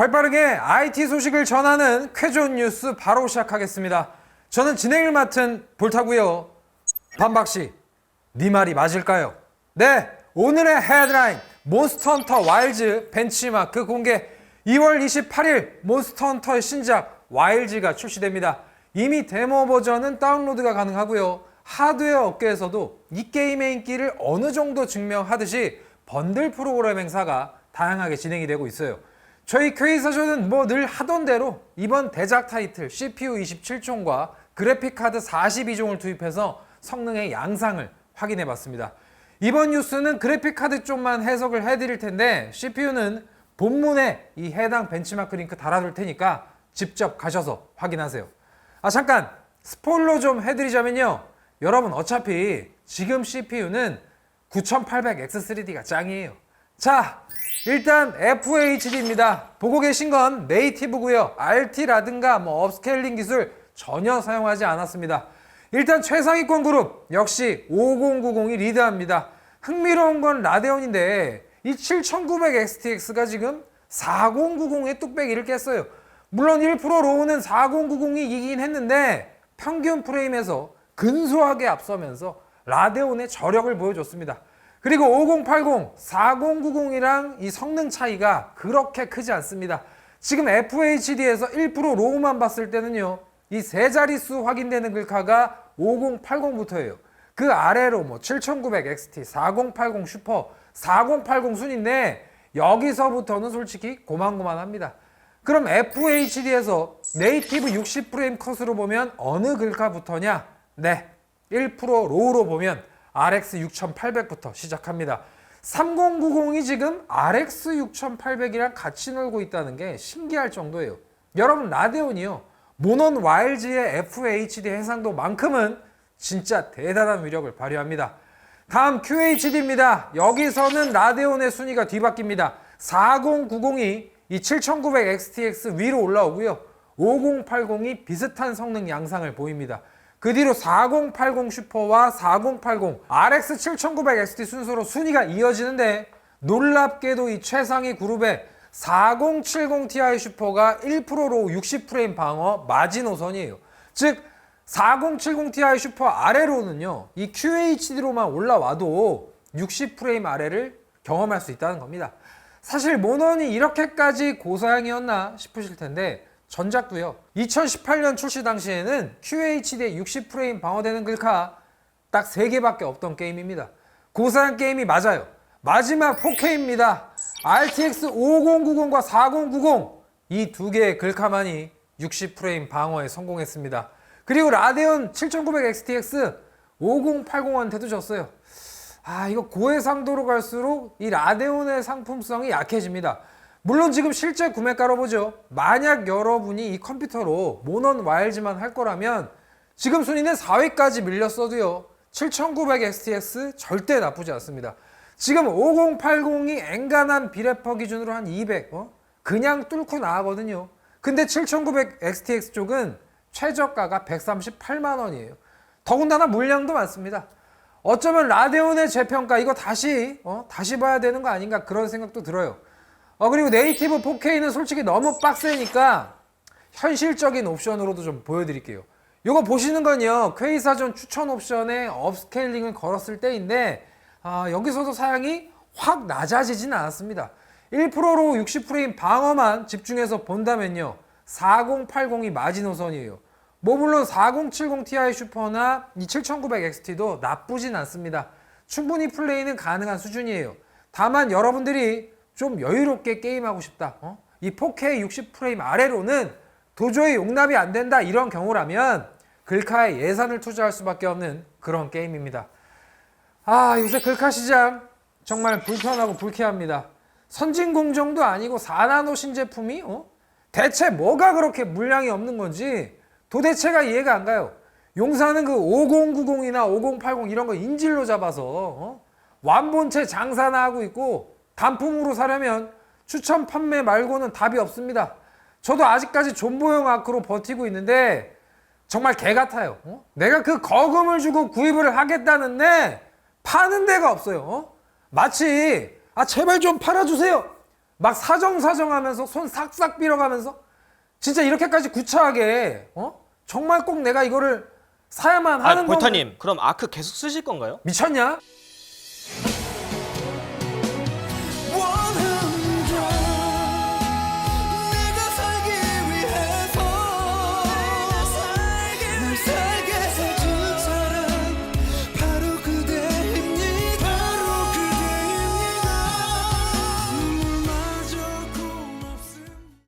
발빠르게 IT 소식을 전하는 쾌존 뉴스 바로 시작하겠습니다. 저는 진행을 맡은 볼타고요. 반박 씨, 네 말이 맞을까요? 네, 오늘의 헤드라인 몬스터 헌터 와일즈 벤치마크 공개 2월 28일 몬스터 헌터의 신작 와일즈가 출시됩니다. 이미 데모 버전은 다운로드가 가능하고요. 하드웨어 업계에서도 이 게임의 인기를 어느 정도 증명하듯이 번들 프로그램 행사가 다양하게 진행이 되고 있어요. 저희 K사전은 뭐 늘 하던 대로 이번 대작 타이틀 CPU 27총과 그래픽 카드 42종을 투입해서 성능의 양상을 확인해 봤습니다. 이번 뉴스는 그래픽 카드 쪽만 해석을 해드릴 텐데 CPU는 본문에 이 해당 벤치마크 링크 달아둘 테니까 직접 가셔서 확인하세요. 아 잠깐 스포일러 좀 해드리자면요. 여러분 어차피 지금 CPU는 9800X3D가 짱이에요. 자 일단 FHD입니다. 보고 계신 건 네이티브고요. RT라든가 뭐 업스케일링 기술 전혀 사용하지 않았습니다. 일단 최상위권 그룹 역시 5090이 리드합니다. 흥미로운 건 라데온인데 이 7900XTX가 지금 4090의 뚝배기를 깼어요. 물론 1% 로우는 4090이 이기긴 했는데 평균 프레임에서 근소하게 앞서면서 라데온의 저력을 보여줬습니다. 그리고 5080, 4090이랑 이 성능 차이가 그렇게 크지 않습니다. 지금 FHD에서 1% 로우만 봤을 때는요. 이 세 자릿수 확인되는 글카가 5080부터예요. 그 아래로 뭐 7900 XT, 4080 슈퍼, 4080 순인데 여기서부터는 솔직히 고만고만합니다. 그럼 FHD에서 네이티브 60프레임 컷으로 보면 어느 글카부터냐? 네, 1% 로우로 보면 RX 6800부터 시작합니다. 3090이 지금 RX 6800이랑 같이 놀고 있다는 게 신기할 정도예요. 여러분 라데온이요. 모넌 와일즈의 FHD 해상도만큼은 진짜 대단한 위력을 발휘합니다. 다음 QHD입니다. 여기서는 라데온의 순위가 뒤바뀝니다. 4090이 이 7900 XTX 위로 올라오고요. 5080이 비슷한 성능 양상을 보입니다. 그 뒤로 4080 슈퍼와 4080 RX 7900 XT 순서로 순위가 이어지는데 놀랍게도 이 최상위 그룹의 4070 Ti 슈퍼가 1%로 60프레임 방어 마지노선이에요. 즉 4070 Ti 슈퍼 아래로는요. 이 QHD로만 올라와도 60프레임 아래를 경험할 수 있다는 겁니다. 사실 모넌이 이렇게까지 고사양이었나 싶으실 텐데 전작도요. 2018년 출시 당시에는 QHD에 60프레임 방어되는 글카 딱 3개밖에 없던 게임입니다. 고사양 게임이 맞아요. 마지막 4K입니다. RTX 5090과 4090 이 두 개의 글카만이 60프레임 방어에 성공했습니다. 그리고 라데온 7900 XTX 5080한테도 졌어요. 아 이거 고해상도로 갈수록 이 라데온의 상품성이 약해집니다. 물론 지금 실제 구매가로 보죠. 만약 여러분이 이 컴퓨터로 모넌 와일즈만 할 거라면 지금 순위는 4위까지 밀렸어도요. 7900 XTX 절대 나쁘지 않습니다. 지금 5080이 엔간한 비례퍼 기준으로 한 200, 어? 그냥 뚫고 나가거든요. 근데 7900 XTX 쪽은 최저가가 138만 원이에요. 더군다나 물량도 많습니다. 어쩌면 라데온의 재평가 이거 다시 어? 다시 봐야 되는 거 아닌가 그런 생각도 들어요. 어 그리고 네이티브 4K는 솔직히 너무 빡세니까 현실적인 옵션으로도 좀 보여드릴게요. 이거 보시는 건요 퀘이사전 추천 옵션에 업스케일링을 걸었을 때인데 아, 여기서도 사양이 확 낮아지진 않았습니다. 1%로 60프레임 방어만 집중해서 본다면요 4080이 마지노선이에요. 뭐 물론 4070 Ti 슈퍼나 이 7900 XT도 나쁘진 않습니다. 충분히 플레이는 가능한 수준이에요. 다만 여러분들이 좀 여유롭게 게임하고 싶다. 어? 이 4K 60프레임 아래로는 도저히 용납이 안 된다 이런 경우라면 글카에 예산을 투자할 수밖에 없는 그런 게임입니다. 아 요새 글카 시장 정말 불편하고 불쾌합니다. 선진 공정도 아니고 4나노 신제품이 어? 대체 뭐가 그렇게 물량이 없는 건지 도대체가 이해가 안 가요. 용사는 그 5090이나 5080 이런 거 인질로 잡아서 어? 완본체 장사나 하고 있고 단품으로 사려면 추천 판매 말고는 답이 없습니다. 저도 아직까지 존보형 아크로 버티고 있는데 정말 개 같아요. 어? 내가 그 거금을 주고 구입을 하겠다는데 파는 데가 없어요. 어? 마치 아 제발 좀 팔아주세요. 막 사정사정하면서 손 싹싹 빌어가면서 진짜 이렇게까지 구차하게 어? 정말 꼭 내가 이거를 사야만 아, 하는 건 볼타님 그럼 아크 계속 쓰실 건가요? 미쳤냐?